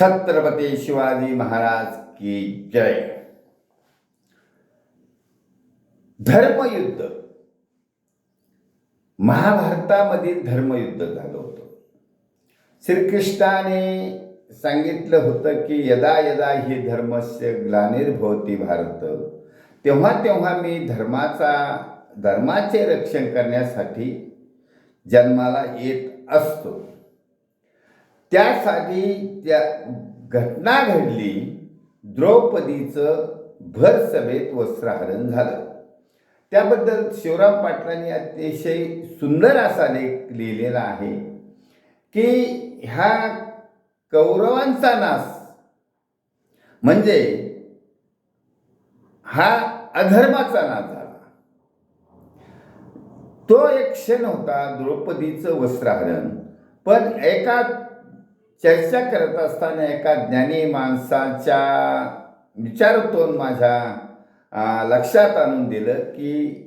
छत्रपती शिवाजी महाराज की जय। धर्मयुद्ध. महाभारतामधील धर्मयुद्ध झालं होतं. श्रीकृष्णाने सांगितलं होतं की यदा यदा ही धर्मस्य ग्लानिर्भवती भारत तेव्हा तेव्हा मी धर्माचा धर्माचे रक्षण करण्यासाठी जन्माला येत असतो. त्यासाठी त्या घटना घडली द्रौपदीचं भर सभेत वस्त्रहरण झालं. त्याबद्दल शिवराम पाटलांनी अतिशय सुंदर असा लेख लिहिलेला आहे की ह्या कौरवांचा नाश म्हणजे हा अधर्माचा नाश झाला. तो एक क्षण होता द्रौपदीचं वस्त्रहरण पण एका चर्चा करत असताना एका ज्ञानी माणसाच्या विचारातून माझ्या लक्षात आणून दिलं की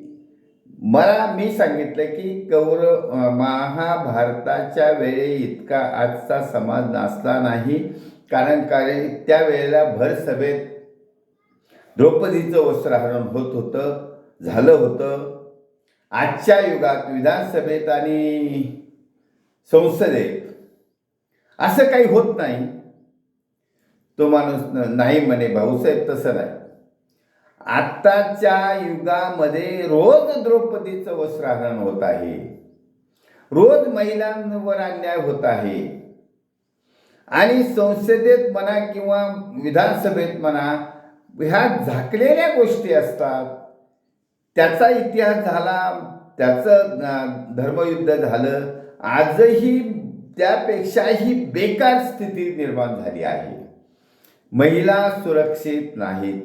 मला मी सांगितलं की कौरव महाभारताच्या वेळे इतका आजचा समाज नाचला नाही. कारण कारण त्यावेळेला भर सभेत द्रौपदीचं वस्त्रहरण होत होतं झालं होतं. आजच्या युगात विधानसभेत आणि संसदेत असं काही होत नाही. तो माणूस नाही म्हणे भाऊसाहेब तसं नाही. आत्ताच्या युगामध्ये रोज द्रौपदीचं वस्त्रहरण होत आहे. रोज महिलांवर अन्याय होत आहे. आणि संसदेत म्हणा किंवा विधानसभेत म्हणा ह्या झाकलेल्या गोष्टी असतात. त्याचा इतिहास झाला त्याचं धर्मयुद्ध झालं. आजही त्यापेक्षाही बेकार स्थिती निर्माण झाली आहे. महिला सुरक्षित नाहीत.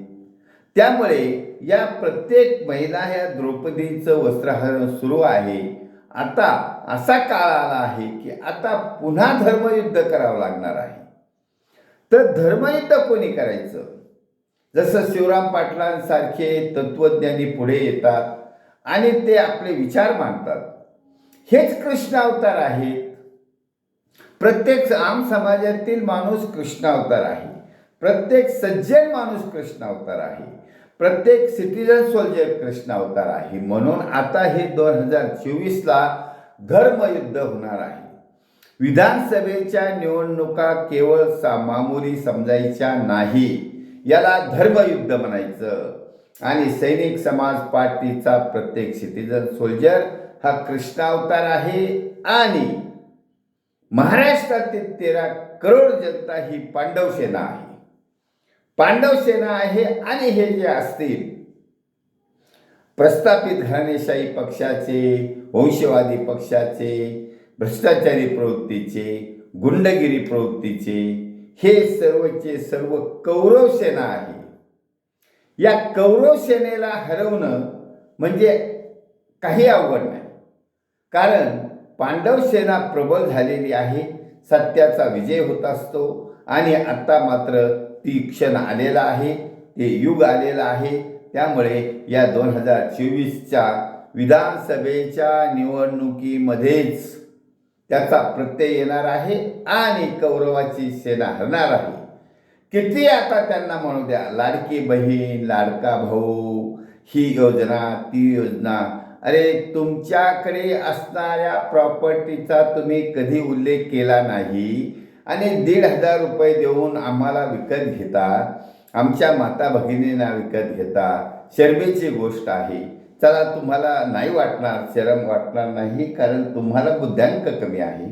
त्यामुळे या प्रत्येक महिला ह्या द्रौपदीचं वस्त्रहरण सुरू आहे. आता असा काळ आला आहे की आता पुन्हा धर्मयुद्ध करावं लागणार आहे. तर धर्मयुद्ध कोणी करायचं? जसं शिवराम पाटलांसारखे तत्वज्ञानी पुढे येतात आणि ते आपले विचार मांडतात. हेच कृष्ण अवतार आहेत. प्रत्येक आम समाजातील माणूस कृष्ण अवतार आहे. प्रत्येक सज्जन माणूस कृष्ण अवतार आहे. प्रत्येक सिटीजन सोल्जर कृष्ण अवतार आहे. म्हणून आता हे दोन हजार चोवीसला धर्मयुद्ध होणार आहे. विधानसभेच्या निवडणुका केवळ सा मामुली समजायच्या नाही. याला धर्मयुद्ध म्हणायचं. आणि सैनिक समाज पार्टीचा प्रत्येक सिटीजन सोल्जर हा कृष्णावतार आहे आणि महाराष्ट्रातील तेरा करोड जनता ही पांडव सेना आहे. पांडव सेना आहे आणि हे जे असतील प्रस्थापित घराणेशाही पक्षाचे वंशवादी पक्षाचे भ्रष्टाचारी प्रवृत्तीचे गुंडगिरी प्रवृत्तीचे हे सर्वचे सर्व कौरव सेना आहे. या कौरव सेनेला हरवणं म्हणजे काही अवघड नाही. कारण पांडव सेना प्रबल झालेली आहे सत्याचा विजय होत असतो आणि आता मात्र ती क्षण आलेला आहे ते युग आलेलं आहे. त्यामुळे या दोन हजार चोवीसच्या विधानसभेच्या निवडणुकीमध्येच त्याचा प्रत्यय येणार आहे आणि कौरवाची सेना हरणार आहे. किती आता त्यांना म्हणू द्या लाडकी बहीण लाडका भाऊ ही योजना ती योजना अरे तुमच्याकडे असणाऱ्या प्रॉपर्टीचा तुम्ही कधी उल्लेख केला नाही? आणि दीड हजार रुपये देऊन आम्हाला विकत घेता. आमच्या माता भगिनींना विकत घेता. शर्मेची गोष्ट आहे. चला तुम्हाला नाही वाटणार शरम वाटणार नाही कारण तुम्हाला बुद्ध्यांक कमी आहे.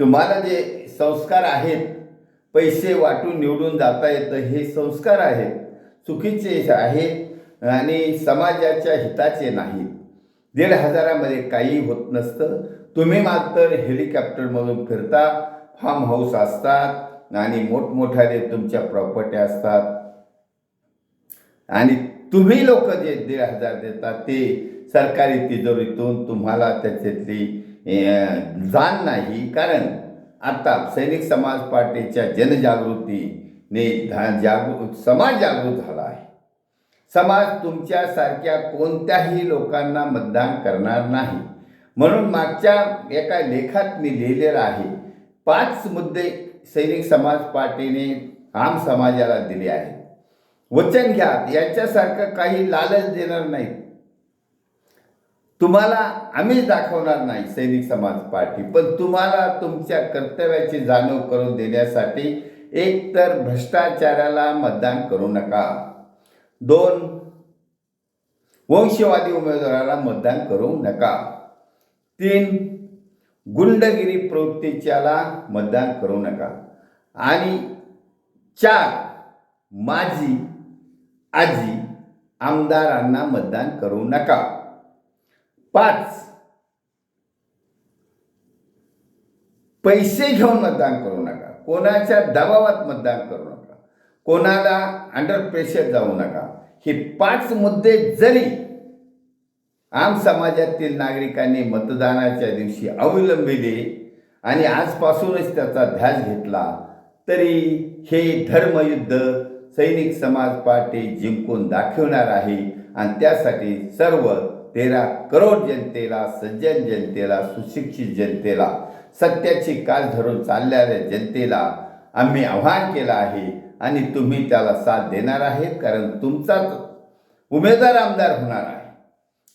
तुम्हाला जे संस्कार आहेत पैसे वाटून निवडून जाता येतं हे संस्कार आहेत. चुकीचे आहेत आणि समाजाच्या हिताचे नाहीत. दीड हजारामध्ये काही होत नसतं. तुम्ही मात्र हेलिकॉप्टरमधून फिरता फार्म हाऊस असतात आणि मोठमोठ्याने तुमच्या प्रॉपर्टी असतात. आणि तुम्ही लोक जे दीड हजार देतात ते सरकारी तिजोरीतून तुम्हाला त्याच्यातली जाण नाही. कारण आता सैनिक समाज पार्टीच्या जनजागृतीने जागृत समाज जागृत झाला आहे. समाज तुमच्यासारख्या कोणत्याही लोकांना मतदान करणार नाही. म्हणून मागच्या एका लेखात मी लिहिलेलं आहे पाच मुद्दे सैनिक समाज पार्टीने आम समाजाला दिले आहे वचन घ्या याच्यासारखं काही लालच देणार नाही तुम्हाला आम्हीच दाखवणार नाही सैनिक समाज पार्टी पण तुम्हाला तुमच्या कर्तव्याची जाणीव करून देण्यासाठी एक तर भ्रष्टाचाराला मतदान करू नका. दोन. वंशवादी उमेदवाराला मतदान करू नका. तीन. गुंडगिरी प्रवृत्तीच्याला मतदान करू नका. आणि चार. माझी आजी आमदारांना मतदान करू नका. पाच. पैसे घेऊन मतदान करू नका. कोणाच्या दबावात मतदान करू नका. कोणाला अंडर प्रेशर जाऊ नका. हे पाच मुद्दे जरी आम समाजातील नागरिकांनी मतदानाच्या दिवशी अवलंबिले आणि आजपासूनच त्याचा ध्यास घेतला तरी हे धर्मयुद्ध सैनिक समाज पार्टी जिंकून दाखवणार आहे आणि त्यासाठी सर्व तेरा करोड जनतेला सज्जन जनतेला सुशिक्षित जनतेला सत्याची काल धरून चालणाऱ्या जनतेला आम्ही आव्हान केलं आहे. आणि तुम्ही त्याला साथ देणार आहे कारण तुमचाच उमेदवार आमदार होणार आहे.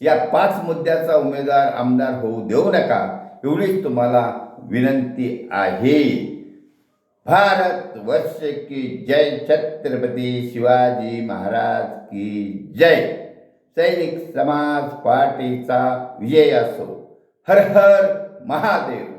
या पाच मुद्द्याचा उमेदवार आमदार होऊ देऊ नका एवढीच तुम्हाला विनंती आहे. भारत वर्ष की जय छत्रपती शिवाजी महाराज की जय. सैनिक समाज पार्टीचा विजय असो. हर हर महादेव.